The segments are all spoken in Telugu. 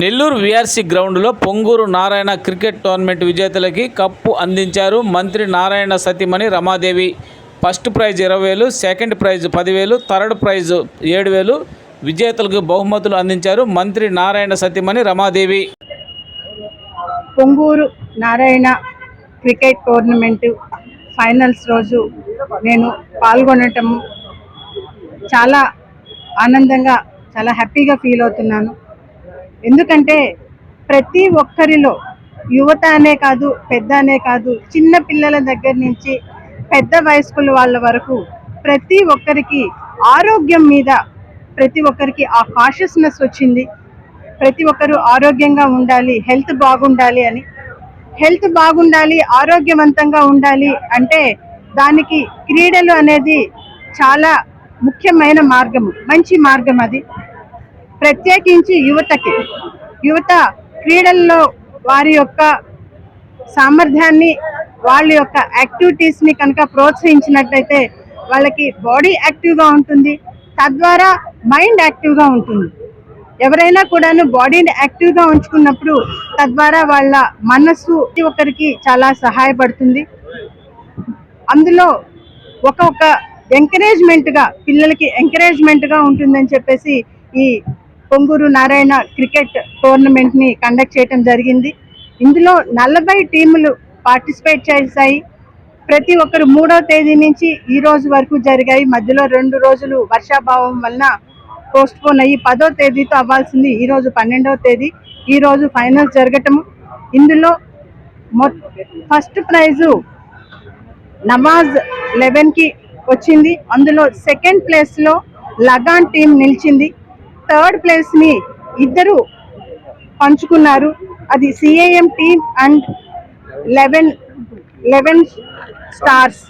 నెల్లూరు విఆర్సీ గ్రౌండ్లో పొంగూరు నారాయణ క్రికెట్ టోర్నమెంట్ విజేతలకి కప్పు అందించారు మంత్రి నారాయణ సతీమణి రమాదేవి. ఫస్ట్ ప్రైజ్ ఇరవై వేలు సెకండ్ ప్రైజ్ పదివేలు థర్డ్ ప్రైజ్ ఏడు వేలు విజేతలకు బహుమతులు అందించారు మంత్రి నారాయణ సతీమణి Ramadevi. Ponguru Narayana cricket tournament finals రోజు నేను పాల్గొనటం చాలా ఆనందంగా చాలా హ్యాపీగా ఫీల్ అవుతున్నాను. ఎందుకంటే ప్రతి ఒక్కరిలో యువత అనే కాదు పెద్ద అనే కాదు చిన్న పిల్లల దగ్గర నుంచి పెద్ద వయస్కుల వాళ్ళ వరకు ప్రతి ఒక్కరికి ఆరోగ్యం మీద ప్రతి ఒక్కరికి ఆ కాషియస్నెస్ వచ్చింది. ప్రతి ఒక్కరూ ఆరోగ్యంగా ఉండాలి హెల్త్ బాగుండాలి అని. హెల్త్ బాగుండాలి ఆరోగ్యవంతంగా ఉండాలి అంటే దానికి క్రీడలు అనేది చాలా ముఖ్యమైన మార్గము మంచి మార్గం అది. ప్రత్యేకించి యువతకి. యువత క్రీడల్లో వారి యొక్క సామర్థ్యాన్ని వాళ్ళ యొక్క యాక్టివిటీస్ని కనుక ప్రోత్సహించినట్లయితే వాళ్ళకి బాడీ యాక్టివ్గా ఉంటుంది. తద్వారా మైండ్ యాక్టివ్గా ఉంటుంది. ఎవరైనా కూడాను బాడీని యాక్టివ్గా ఉంచుకున్నప్పుడు తద్వారా వాళ్ళ మనస్సు ఒకరికి చాలా సహాయపడుతుంది. అందులో ఒక్కొక్క ఎంకరేజ్మెంట్గా పిల్లలకి ఎంకరేజ్మెంట్గా ఉంటుందని చెప్పేసి ఈ పొంగూరు నారాయణ క్రికెట్ టోర్నమెంట్ని కండక్ట్ చేయడం జరిగింది. ఇందులో నలభై టీములు పార్టిసిపేట్ చేశాయి. ప్రతి ఒక్కరు మూడో తేదీ నుంచి ఈ రోజు వరకు జరిగాయి. మధ్యలో రెండు రోజులు వర్షాభావం వలన పోస్ట్ పోన్ అయ్యి పదో తేదీతో అవ్వాల్సింది ఈ రోజు పన్నెండవ తేదీ. ఈ రోజు ఫైనల్ జరగటము ఇందులో మొ ఫస్ట్ ప్రైజు నమాజ్ లెవెన్కి వచ్చింది. అందులో సెకండ్ ప్లేస్లో లగాన్ టీం నిలిచింది. థర్డ్ ప్లేస్ని ఇద్దరు పంచుకున్నారు. అది CAM team and eleven eleven stars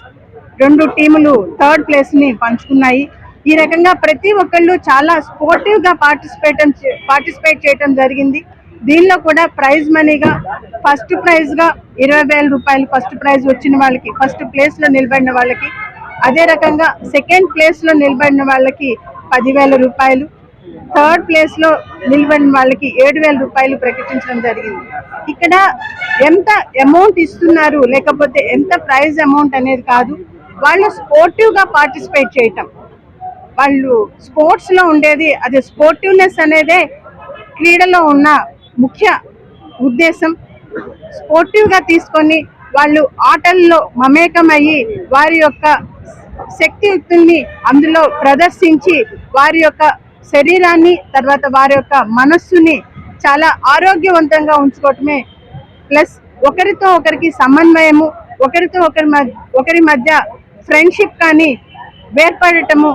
రెండు టీములు థర్డ్ ప్లేస్ని పంచుకున్నాయి. ఈ రకంగా ప్రతి ఒక్కళ్ళు చాలా స్పోర్టివ్గా పార్టిసిపేట్ పార్టిసిపేట్ చేయడం జరిగింది. దీనిలో కూడా ప్రైజ్ మనీగా ఫస్ట్ ప్రైజ్గా ఇరవై వేల రూపాయలు ఫస్ట్ ప్రైజ్ వచ్చిన వాళ్ళకి ఫస్ట్ ప్లేస్లో నిలబడిన వాళ్ళకి అదే రకంగా సెకండ్ ప్లేస్లో నిలబడిన వాళ్ళకి పదివేల రూపాయలు థర్డ్ ప్లేస్లో నిలబడిన వాళ్ళకి ఏడు వేల రూపాయలు ప్రకటించడం జరిగింది. ఇక్కడ ఎంత అమౌంట్ ఇస్తున్నారు లేకపోతే ఎంత ప్రైజ్ అమౌంట్ అనేది కాదు వాళ్ళు స్పోర్టివ్గా పార్టిసిపేట్ చేయటం. వాళ్ళు స్పోర్ట్స్లో ఉండేది అది స్పోర్టివ్నెస్ అనేదే క్రీడలో ఉన్న ముఖ్య ఉద్దేశం. స్పోర్టివ్గా తీసుకొని వాళ్ళు ఆటల్లో మమేకమయ్యి వారి యొక్క శక్తియుక్తుల్ని అందులో ప్రదర్శించి వారి యొక్క శరీరాన్ని తర్వాత వారి యొక్క మనస్సుని చాలా ఆరోగ్యవంతంగా ఉంచుకోవటమే. ప్లస్ ఒకరితో ఒకరికి సమన్వయము ఒకరితో ఒకరి మధ్య ఒకరి మధ్య ఫ్రెండ్షిప్ కానీ వేర్పడటము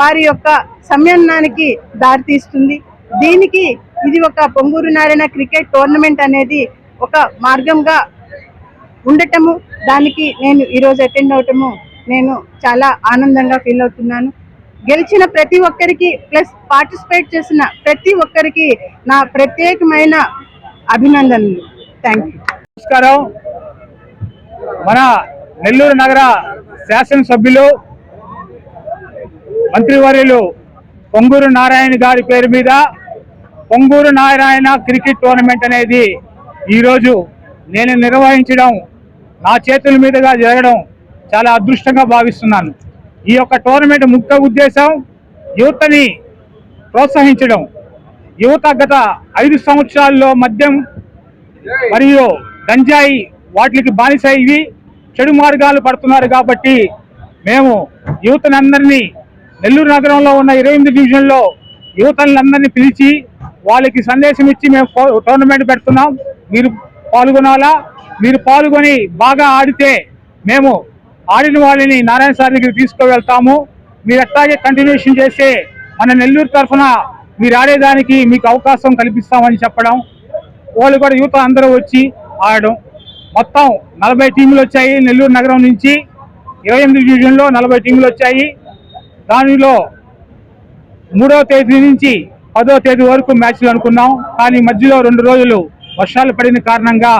వారి యొక్క సమన్వయానికి దారితీస్తుంది. దీనికి ఇది ఒక పొంగూరు నారాయణ క్రికెట్ టోర్నమెంట్ అనేది ఒక మార్గంగా ఉండటము. దానికి నేను ఈరోజు అటెండ్ అవటము నేను చాలా ఆనందంగా ఫీల్ అవుతున్నాను. గెలిచిన ప్రతి ఒక్కరికి ప్లస్ పార్టిసిపేట్ చేసిన ప్రతి ఒక్కరికి నా ప్రత్యేకమైన అభినందనలు. థ్యాంక్ యూ నమస్కారం. మన నెల్లూరు నగర శాసనసభ్యులు మంత్రివర్యులు పొంగూరు నారాయణ గారి పేరు మీద పొంగూరు నారాయణ క్రికెట్ టోర్నమెంట్ అనేది ఈరోజు నేను నిర్వహించడం నా చేతుల మీదుగా జరగడం చాలా అదృష్టంగా భావిస్తున్నాను. ఈ యొక్క టోర్నమెంట్ ముఖ్య ఉద్దేశం యువతని ప్రోత్సహించడం. యువత గత ఐదు సంవత్సరాల్లో మద్యం మరియు గంజాయి వాటికి బానిస ఇవి చెడు మార్గాలు పడుతున్నారు కాబట్టి మేము యువతనందరినీ నెల్లూరు నగరంలో ఉన్న ఇరవై ఎనిమిది డివిజన్లో యువతలందరినీ పిలిచి వాళ్ళకి సందేశం ఇచ్చి మేము టోర్నమెంట్ పెడుతున్నాం. మీరు పాల్గొనాలా? మీరు పాల్గొని బాగా ఆడితే మేము ఆడిన వాళ్ళని నారాయణ సార్ దగ్గరికి తీసుకువెళ్తాము. మీరు అట్లాగే కంటిన్యూషన్ చేస్తే మన నెల్లూరు తరఫున మీరు ఆడేదానికి మీకు అవకాశం కల్పిస్తామని చెప్పడం. వాళ్ళు కూడా యువత అందరూ వచ్చి ఆడడం. మొత్తం నలభై టీములు వచ్చాయి నెల్లూరు నగరం నుంచి. ఇరవై ఎనిమిది డివిజన్లో నలభై టీములు వచ్చాయి. దానిలో మూడవ తేదీ నుంచి పదో తేదీ వరకు మ్యాచ్లు అనుకున్నాం. కానీ మధ్యలో రెండు రోజులు వర్షాలు పడిన కారణంగా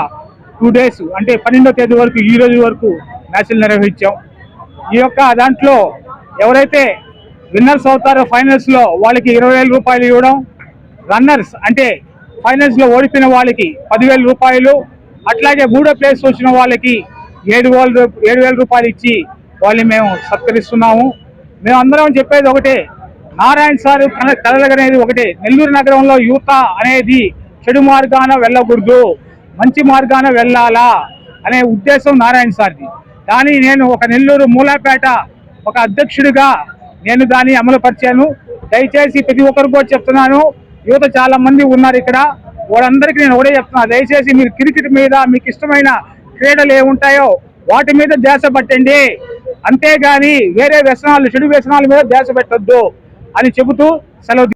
టూ డేస్ అంటే పన్నెండో తేదీ వరకు ఈ రోజు వరకు మ్యాచ్లు నిర్వహించాం. ఈ యొక్క దాంట్లో ఎవరైతే విన్నర్స్ అవుతారో ఫైనల్స్లో వాళ్ళకి ఇరవై వేల రూపాయలు ఇవ్వడం రన్నర్స్ అంటే ఫైనల్స్లో ఓడిపోయిన వాళ్ళకి పదివేల రూపాయలు అట్లాగే మూడో ప్లేస్ వచ్చిన వాళ్ళకి ఏడు వేల ఏడు వేల రూపాయలు ఇచ్చి వాళ్ళని మేము సత్కరిస్తున్నాము. మేము అందరం చెప్పేది ఒకటే నారాయణ సార్ కలగనేది ఒకటే. నెల్లూరు నగరంలో యువత అనేది చెడు మార్గాన వెళ్ళకూడదు మంచి మార్గాన వెళ్ళాలా అనే ఉద్దేశం నారాయణ సార్ది. కానీ నేను ఒక నెల్లూరు మూలాపేట ఒక అధ్యక్షుడిగా నేను దాన్ని అమలుపరిచాను. దయచేసి ప్రతి ఒక్కరికి కూడా చెప్తున్నాను. యువత చాలా మంది ఉన్నారు ఇక్కడ. వాళ్ళందరికీ నేను ఒకటే చెప్తున్నా. దయచేసి మీరు క్రికెట్ మీద మీకు ఇష్టమైన క్రీడలు ఏముంటాయో వాటి మీద ధ్యాస పట్టండి. అంతేగాని వేరే వ్యసనాలు చెడు వ్యసనాల మీద ధ్యాస పెట్టొద్దు అని చెబుతూ సెలవు